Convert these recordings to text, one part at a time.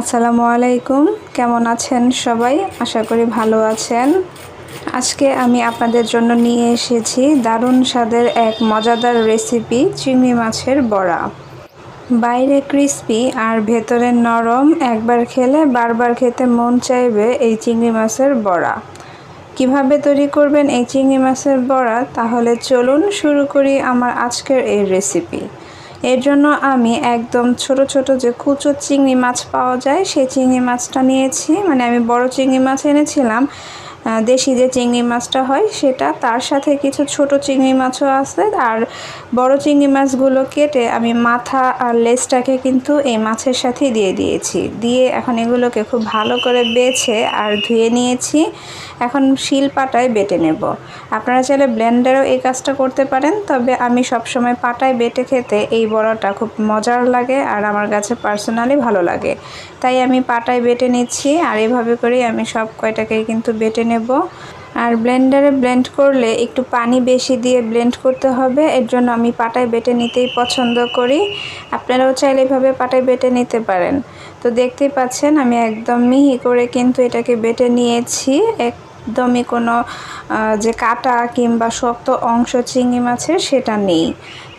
আসসালামু আলাইকুম। কেমন আছেন সবাই? আশা করি ভালো আছেন। আজকে আমি আপনাদের জন্য নিয়ে এসেছি দারুণ স্বাদের এক মজাদার রেসিপি, চিংড়ি মাছের বড়া। বাইরে ক্রিস্পি আর ভেতরে নরম, একবার খেলে বারবার খেতে মন চাইবে এই চিংড়ি মাছের বড়া। কীভাবে তৈরি করবেন এই চিংড়ি মাছের বড়া? তাহলে চলুন শুরু করি আমার আজকের এই রেসিপি। এর জন্য আমি একদম ছোট ছোট যে কুচো চিংড়ি মাছ পাওয়া যায়, সেই চিংড়ি মাছটা নিয়েছি। মানে আমি বড় চিংড়ি মাছ এনেছিলাম। দেশি যে চিংড়ি মাছটা হয়, সেটা তার সাথে কিছু ছোট চিংড়ি মাছও আছে। আর বড় চিংড়ি মাছগুলো কেটে আমি মাথা আর লেজটাকে কিন্তু এই মাছের সাথেই দিয়ে দিয়েছি। দিয়ে এখন এগুলোকে খুব ভালো করে বেছে আর ধুয়ে নিয়েছি। এখন শিল পাটায় বেটে নেব। আপনারা চাইলে ব্লেন্ডারও এই কাজটা করতে পারেন, তবে আমি সবসময় পাটায় বেটে খেতে এই বড়াটা খুব মজার লাগে আর আমার কাছে পার্সোনালি ভালো লাগে। তাই আমি পাটায় বেটে নিচ্ছি আর এভাবে করেই আমি সব কয়টাকেই কিন্তু বেটে নেব। আর ব্লেন্ডারে ব্লেন্ড করলে একটু পানি বেশি দিয়ে ব্লেন্ড করতে হবে। এর জন্য আমি পাটায় বেটে নিতেই পছন্দ করি। আপনারাও চাইলে এভাবে পাটায় বেটে নিতে পারেন। তো দেখতেই পাচ্ছেন, আমি একদম মিহি করে কিন্তু এটাকে বেটে নিয়েছি। একদমই কোনো যে কাটা কিংবা শক্ত অংশ চিংড়ি মাছের সেটা নেই।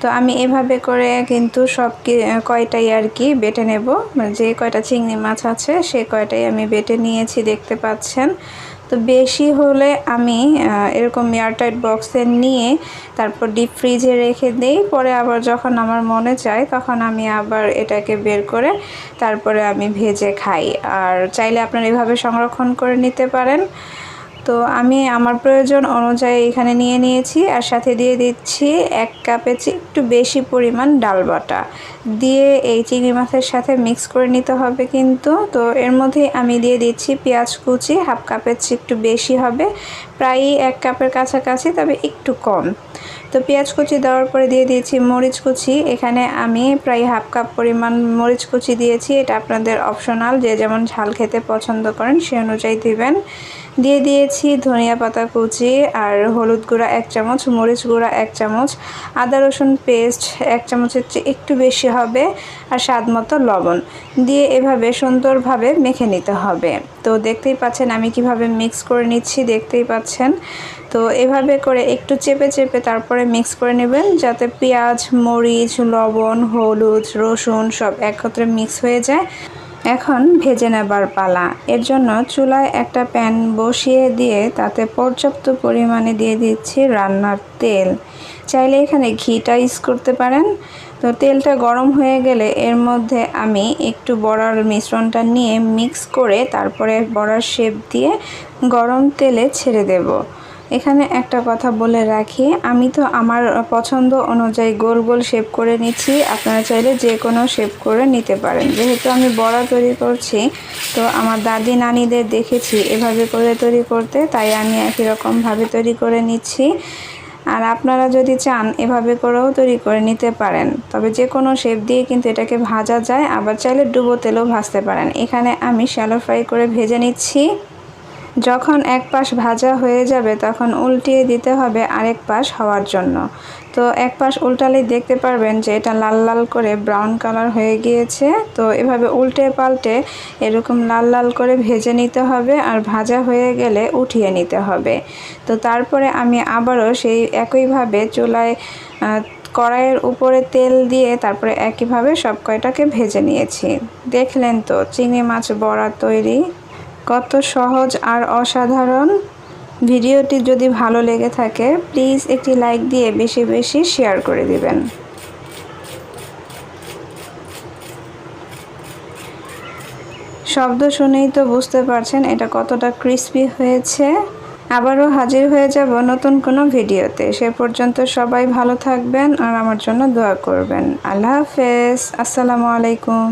তো আমি এভাবে করে কিন্তু সব কয়টাই আর কি বেটে নেব। যে কয়টা চিংড়ি মাছ আছে সে কয়টাই আমি বেটে নিয়েছি দেখতে পাচ্ছেন। তো বেশি হলে আমি এরকম এয়ারটাইট বক্সে নিয়ে তারপর ডিপ ফ্রিজে রেখে দিই। পরে আবার যখন আমার মনে চায় তখন আমি আবার এটাকে বের করে তারপরে আমি ভেজে খাই। আর চাইলে আপনারা এভাবে সংরক্ষণ করে নিতে পারেন। তো আমি আমার প্রয়োজন অনুযায়ী এখানে নিয়ে নিয়েছি। আর সাথে দিয়ে দিচ্ছি এক কাপে একটু বেশি পরিমাণ ডাল বাটা। দিয়ে এই চিংড়ি মাছের সাথে মিক্স করে নিতে হবে কিন্তু। তো এর মধ্যে আমি দিয়ে দিচ্ছি পেঁয়াজ কুচি, হাফ কাপের চেয়ে একটু বেশি হবে। প্রায়ই এক কাপের কাছাকাছি, তবে একটু কম। তো পেঁয়াজ কুচি দেওয়ার পরে দিয়ে দিয়েছি মরিচ কুচি। এখানে আমি প্রায় হাফ কাপ পরিমাণ মরিচ কুচি দিয়েছি। এটা আপনাদের অপশনাল যে যেমন ঝাল খেতে পছন্দ করেন সে অনুযায়ী দিবেন। দিয়ে দিয়েছি ধনিয়া পাতা কুচি আর হলুদ গুঁড়া এক চামচ, মরিচ গুঁড়া এক চামচ, আদা রসুন পেস্ট এক চামচের চেয়ে একটু বেশি হবে আর স্বাদ মতো লবণ দিয়ে এভাবে সুন্দরভাবে মেখে নিতে হবে। তো দেখতেই পাচ্ছেন আমি কীভাবে মিক্স করে নিচ্ছি, দেখতেই পাচ্ছেন। তো এভাবে করে একটু চেপে চেপে তারপরে মিক্স করে নেবেন যাতে পেঁয়াজ, মরিচ, লবণ, হলুদ, রসুন সব একত্রে মিক্স হয়ে যায়। এখন ভেজে নেবার পালা। এর জন্য চুলায় একটা প্যান বসিয়ে দিয়ে তাতে পর্যাপ্ত পরিমাণে দিয়ে দিচ্ছি রান্নার তেল। চাইলে এখানে ঘিটা ইউজ করতে পারেন। তো তেলটা গরম হয়ে গেলে এর মধ্যে আমি একটু বড়ার মিশ্রণটা নিয়ে মিক্স করে তারপরে বড়ার শেপ দিয়ে গরম তেলে ছেড়ে দেব। এখানে একটা কথা বলে রাখি। আমি তো আমার পছন্দ অনুযায়ী গোল গোল শেপ করে নিচ্ছি। আপনারা চাইলে যে কোনো শেপ করে নিতে পারেন। যেহেতু আমি বড়া তৈরি করছি, তো আমার দাদি নানিদের দেখেছি এভাবে করে তৈরি করতে, তাই আমি একই রকমভাবে তৈরি করে নিচ্ছি। আর আপনারা যদি চান এভাবে করেও তৈরি করে নিতে পারেন। তবে যে কোনো শেপ দিয়ে কিন্তু এটাকে ভাজা যায়, আবার চাইলে ডুবো তেলেও ভাজতে পারেন। এখানে আমি শ্যালো ফ্রাই করে ভেজে নিচ্ছি। যখন এক পাশ ভাজা হয়ে যাবে, তখন উল্টিয়ে দিতে হবে আরেক পাশ হওয়ার জন্য। তো এক পাশ উল্টালেই দেখতে পারবেন যে এটা লাল লাল করে ব্রাউন কালার হয়ে গিয়েছে। তো এভাবে উল্টে পাল্টে এরকম লাল লাল করে ভেজে নিতে হবে আর ভাজা হয়ে গেলে উঠিয়ে নিতে হবে। তো তারপরে আমি আবারও সেই একইভাবে চুলায় কড়াইয়ের উপরে তেল দিয়ে তারপরে একইভাবে সব কয়টাকে ভেজে নিয়েছি। দেখলেন তো, চিংড়ি মাছ বড়া তৈরি। কত সহজ আর অসাধারণ। ভিডিওটি যদি ভালো লেগে থাকে, প্লিজ একটি লাইক দিয়ে বেশি বেশি শেয়ার করে দিবেন। শব্দ শুনেই তো বুঝতে পারছেন এটা কতটা ক্রিস্পি হয়েছে। আবারও হাজির হয়ে যাব নতুন কোনো ভিডিওতে। সে পর্যন্ত সবাই ভালো থাকবেন আর আমার জন্য দোয়া করবেন। আল্লাহ হাফেজ। আসসালামু আলাইকুম।